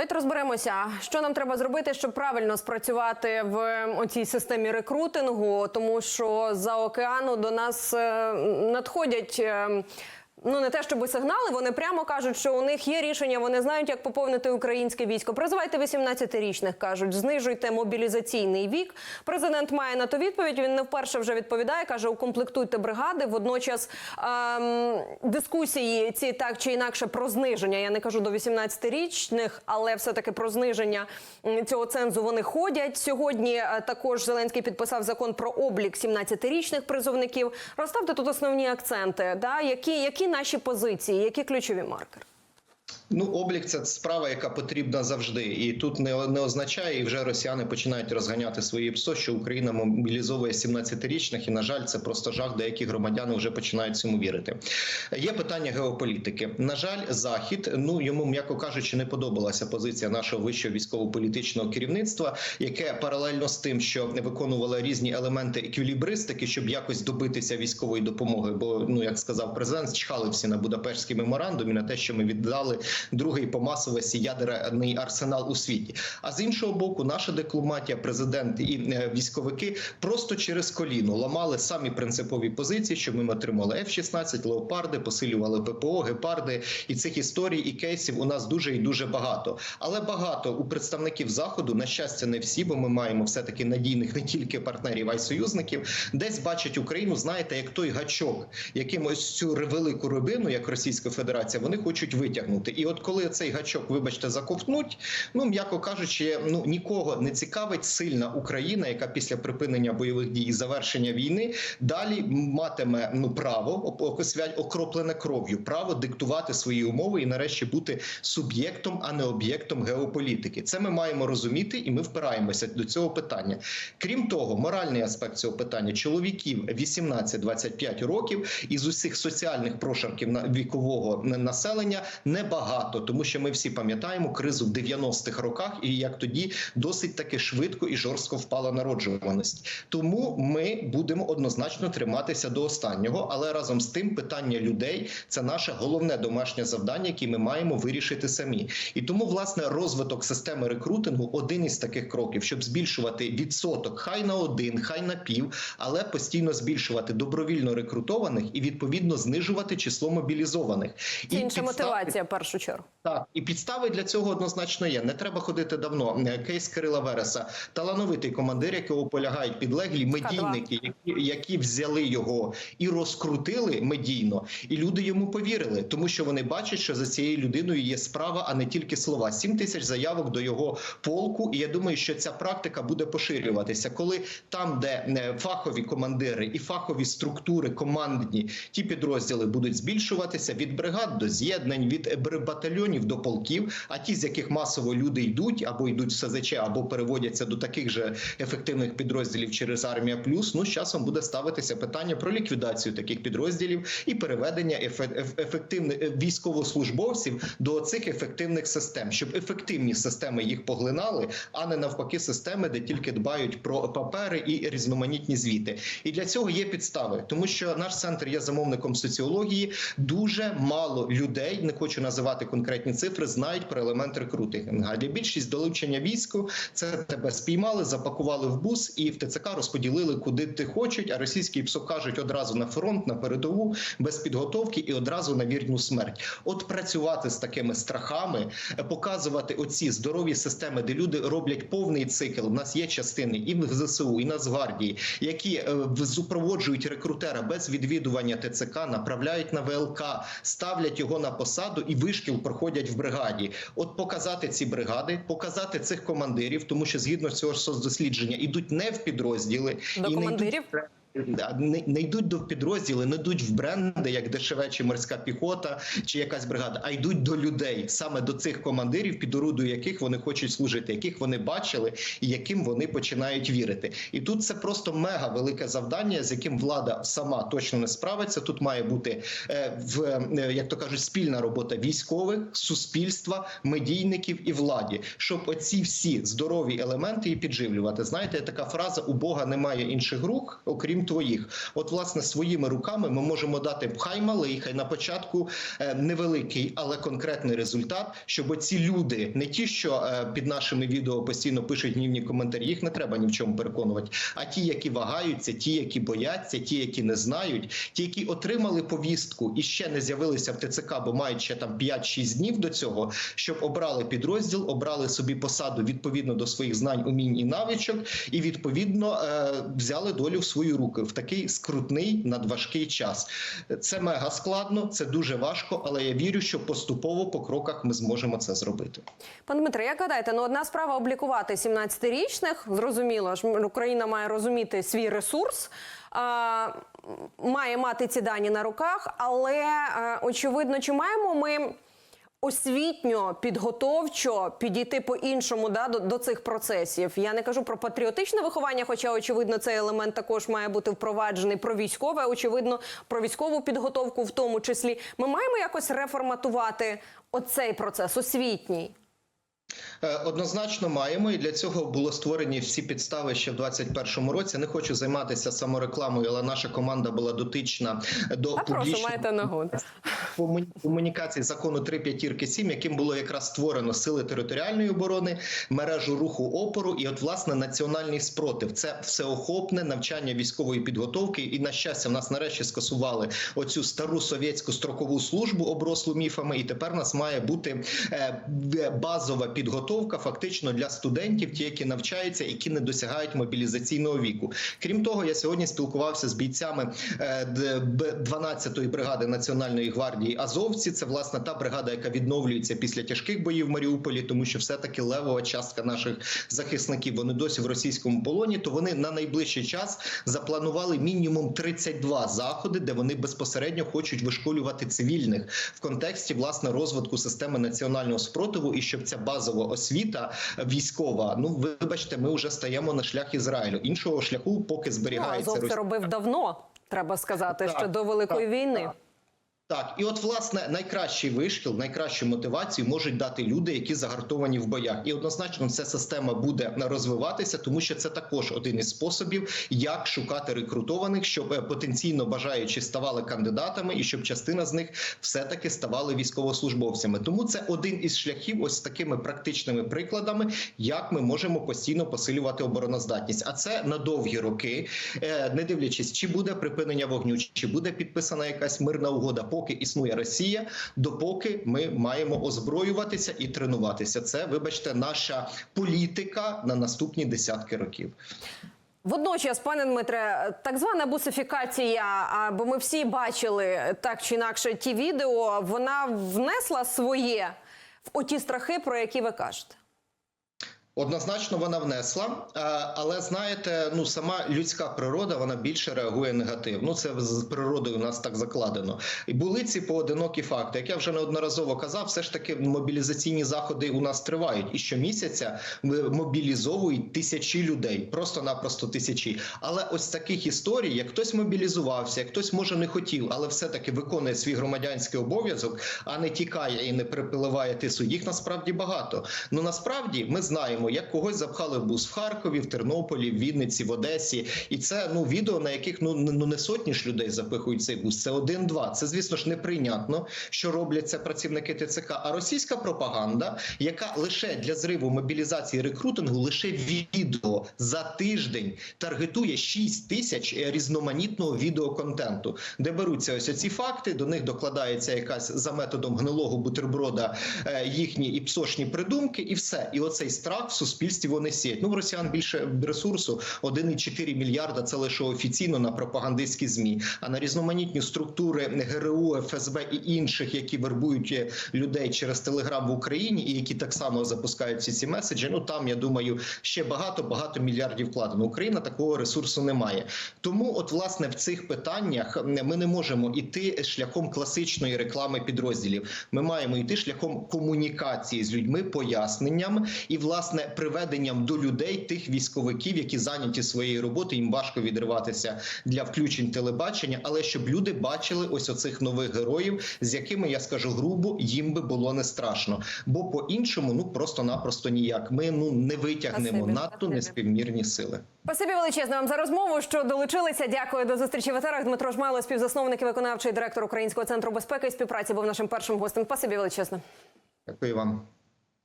Давайте розберемося, що нам треба зробити, щоб правильно спрацювати в цій системі рекрутингу, тому що за океану до нас е, надходять. Ну, не те, щоб сигнали, вони прямо кажуть, що у них є рішення, вони знають, як поповнити українське військо. Призивайте 18-річних, кажуть, знижуйте мобілізаційний вік. Президент має на то відповідь. Він не вперше вже відповідає, каже, укомплектуйте бригади. Водночас ем, дискусії ці так чи інакше про зниження. Я не кажу до 18-річних, але все-таки про зниження цього цензу вони ходять. Сьогодні е, також Зеленський підписав закон про облік 17-річних призовників. Розставте тут основні акценти. Да? Які, які наші позиції, які ключові маркери? Ну, облік це справа, яка потрібна завжди, і тут не, не означає, і вже росіяни починають розганяти свої ПСО, що Україна мобілізовує 17-річних, і на жаль, це просто жах. Деякі громадяни вже починають цьому вірити. Є питання геополітики. На жаль, захід ну йому, м'яко кажучи, не подобалася позиція нашого вищого військово-політичного керівництва, яке паралельно з тим, що виконувало різні елементи еквілібристики, щоб якось добитися військової допомоги. Бо ну як сказав президент, чхали всі на Будапештський меморандум і на те, що ми віддали другий по масовості ядерний арсенал у світі. А з іншого боку, наша дипломатія, президент і е, військовики просто через коліно ламали самі принципові позиції, що ми отримали F-16, леопарди, посилювали ППО, гепарди, і цих історій і кейсів у нас дуже і дуже багато. Але багато у представників заходу, на щастя, не всі, бо ми маємо все таки надійних не тільки партнерів, а й союзників, десь бачать Україну, знаєте, як той гачок, яким ось цю велику рибину, як Російська Федерація, вони хочуть витягнути. І от коли цей гачок, вибачте, заковтнуть, ну м'яко кажучи, ну нікого не цікавить сильна Україна, яка після припинення бойових дій і завершення війни далі матиме ну право окроплене кров'ю, право диктувати свої умови і нарешті бути суб'єктом, а не об'єктом геополітики. Це ми маємо розуміти, і ми впираємося до цього питання. Крім того, моральний аспект цього питання чоловіків 18-25 років із усіх соціальних прошарків на вікового населення небагато, тому що ми всі пам'ятаємо кризу в 90-х роках, і як тоді досить таки швидко і жорстко впала народжуваність. Тому ми будемо однозначно триматися до останнього, але разом з тим питання людей це наше головне домашнє завдання, яке ми маємо вирішити самі. І тому, власне, розвиток системи рекрутингу один із таких кроків, щоб збільшувати відсоток, хай на один, хай на пів, але постійно збільшувати добровільно рекрутованих і відповідно знижувати число мобілізованих. Це інша підстави- мотивація першу чергу. Так, і підстави для цього однозначно є. Не треба ходити давно. Е, Кейс Кирила Вереса, талановитий командир, якого полягають підлеглі медійники, які, які взяли його і розкрутили медійно, і люди йому повірили, тому що вони бачать, що за цією людиною є справа, а не тільки слова. Сім тисяч заявок до його полку. І я думаю, що ця практика буде поширюватися, коли там, де е, фахові командири і фахові структури командні, ті підрозділи будуть збільшуватися від бригад до з'єднань, від е, бр- батальйонів до полків. А ті, з яких масово люди йдуть або йдуть в СЗЧ, або переводяться до таких же ефективних підрозділів через армія плюс. Ну з часом буде ставитися питання про ліквідацію таких підрозділів і переведення ефективних е, військовослужбовців до цих ефективних систем, щоб ефективні системи їх поглинали, а не навпаки, системи, де тільки дбають про папери і різноманітні звіти. І для цього є підстави, тому що наш центр є замовником соціології. Дуже мало людей, не хочу називати конкретні цифри, знають про елемент рекрутингу. А для більшість долучення війську це тебе спіймали, запакували в бус і в ТЦК розподілили куди ти хочуть. А російські ПСО кажуть одразу на фронт, на передову, без підготовки і одразу на вірну смерть. От працювати з такими страхами, показувати оці здорові системи, де люди роблять повний цикл. У нас є частини і в ЗСУ, і Нацгвардії, які е, супроводжують рекрутера без відвідування ТЦК, направляють на ВЛК, ставлять його на посаду і вишкіл проходять в бригаді. От показати ці бригади, показати цих командирів, тому що згідно цього соцдослідження ідуть не в підрозділи До і не командирів? йдуть Да, не, не йдуть до підрозділи, не йдуть в бренди, як дешеве чи морська піхота, чи якась бригада, а йдуть до людей, саме до цих командирів, під орудою яких вони хочуть служити, яких вони бачили і яким вони починають вірити. І тут це просто мега велике завдання, з яким влада сама точно не справиться. Тут має бути е, в е, як то кажуть, спільна робота військових, суспільства, медійників і владі, щоб оці всі здорові елементи і підживлювати. Знаєте, така фраза у Бога немає інших рук, окрім крім твоїх. От, власне, своїми руками ми можемо дати хай малий, хай на початку е, невеликий, але конкретний результат, щоб ці люди, не ті, що е, під нашими відео постійно пишуть гнівні коментарі, їх не треба ні в чому переконувати. А ті, які вагаються, ті, які бояться, ті, які не знають, ті, які отримали повістку і ще не з'явилися в ТЦК, бо мають ще там 5-6 днів до цього, щоб обрали підрозділ, обрали собі посаду відповідно до своїх знань, умінь і навичок, і відповідно е, взяли долю в свої в такий скрутний надважкий час. Це мега складно, це дуже важко, але я вірю, що поступово по кроках ми зможемо це зробити. Пане Дмитре, як гадаєте, ну одна справа облікувати 17-річних. Зрозуміло, ж Україна має розуміти свій ресурс. А, має мати ці дані на руках, але е, очевидно, чи маємо ми освітньо, підготовчо підійти по-іншому да, до, до цих процесів? Я не кажу про патріотичне виховання, хоча очевидно цей елемент також має бути впроваджений про військове, очевидно, про військову підготовку, в тому числі. Ми маємо якось реформатувати оцей процес освітній. Е, Однозначно маємо, і для цього було створені всі підстави ще в 2021 році. Не хочу займатися саморекламою, але наша команда була дотична до А прошу, публічної маєте нагоду. закону 3 п'ятірки 7, яким було якраз створено сили територіальної оборони, мережу руху опору і, от власне, національний спротив. Це всеохопне навчання військової підготовки. І на щастя, в нас нарешті скасували оцю стару совєтську строкову службу, оброслу міфами. І тепер у нас має бути е, базова підготовка, фактично для студентів, ті, які навчаються, які не досягають мобілізаційного віку. Крім того, я сьогодні спілкувався з бійцями е, 12-ї бригади Національної гвардії Азовці. Це власне та бригада, яка відновлюється після тяжких боїв в Маріуполі, тому що все таки левова частка наших захисників вони досі в російському полоні. То вони на найближчий час запланували мінімум 32 заходи, де вони безпосередньо хочуть вишколювати цивільних в контексті власне розвитку системи національного спротиву, і щоб ця базова освіта військова. Ну вибачте, ми вже стаємо на шлях Ізраїлю. Іншого шляху поки Ну, зберігається Азов це робив давно, треба сказати, Так, що до Великої так, війни. так. Так, і от власне найкращий вишкіл, найкращу мотивацію можуть дати люди, які загартовані в боях, і однозначно ця система буде розвиватися, тому що це також один із способів, як шукати рекрутованих, щоб е, потенційно бажаючі ставали кандидатами, і щоб частина з них все таки ставали військовослужбовцями. Тому це один із шляхів, ось такими практичними прикладами, як ми можемо постійно посилювати обороноздатність. А це на довгі роки, е, не дивлячись, чи буде припинення вогню, чи буде підписана якась мирна угода, поки існує Росія, допоки ми маємо озброюватися і тренуватися. Це, вибачте, наша політика на наступні десятки років. Водночас, пане Дмитре, так звана бусифікація, бо ми всі бачили так чи інакше ті відео, вона внесла своє в оті страхи, про які ви кажете. Однозначно вона внесла, е, але знаєте, ну сама людська природа вона більше реагує негативно. Ну це з природою у нас так закладено. І були ці поодинокі факти. Як я вже неодноразово казав, все ж таки мобілізаційні заходи у нас тривають, і щомісяця мобілізовують тисячі людей, просто-напросто тисячі. Але ось таких історій, як хтось мобілізувався, як хтось може не хотів, але все-таки виконує свій громадянський обов'язок, а не тікає і не припиливає тису. Їх насправді багато. Ну насправді ми знаємо, як когось запхали в бус в Харкові, в Тернополі, в Вінниці, в Одесі, і це ну відео, на яких ну ну не сотні ж людей запихують цей бус. Це один-два. Це звісно ж неприйнятно, що роблять це працівники ТЦК. А російська пропаганда, яка лише для зриву мобілізації рекрутингу, лише відео за тиждень таргетує 6 тисяч е, різноманітного відеоконтенту, де беруться ось ці факти. До них докладається якась за методом гнилого бутерброда е, їхні і псошні придумки, і все. І оцей страх в суспільстві вони сіють. Ну в росіян більше ресурсу 1,4 мільярда. Це лише офіційно на пропагандистські змі. А на різноманітні структури ГРУ, ФСБ і інших, які вербують е, людей через телеграм в Україні, і які так само запускають всі ці меседжі. Ну там я думаю, ще багато багато мільярдів вкладено. Україна такого ресурсу не має. Тому, от власне, в цих питаннях ми не можемо іти шляхом класичної реклами підрозділів. Ми маємо йти шляхом комунікації з людьми, поясненням і власне власне приведенням до людей тих військовиків, які зайняті своєю роботою, їм важко відриватися для включень телебачення, але щоб люди бачили ось оцих нових героїв, з якими я скажу грубо, їм би було не страшно. Бо по іншому, ну просто-напросто ніяк. Ми ну не витягнемо надто неспівмірні сили. Спасибі величезне вам за розмову, що долучилися. Дякую до зустрічі в етерах. Дмитро Жмайло, співзасновник і виконавчий директор Українського центру безпеки і співпраці, був нашим першим гостем. Спасибі величезне. Дякую вам.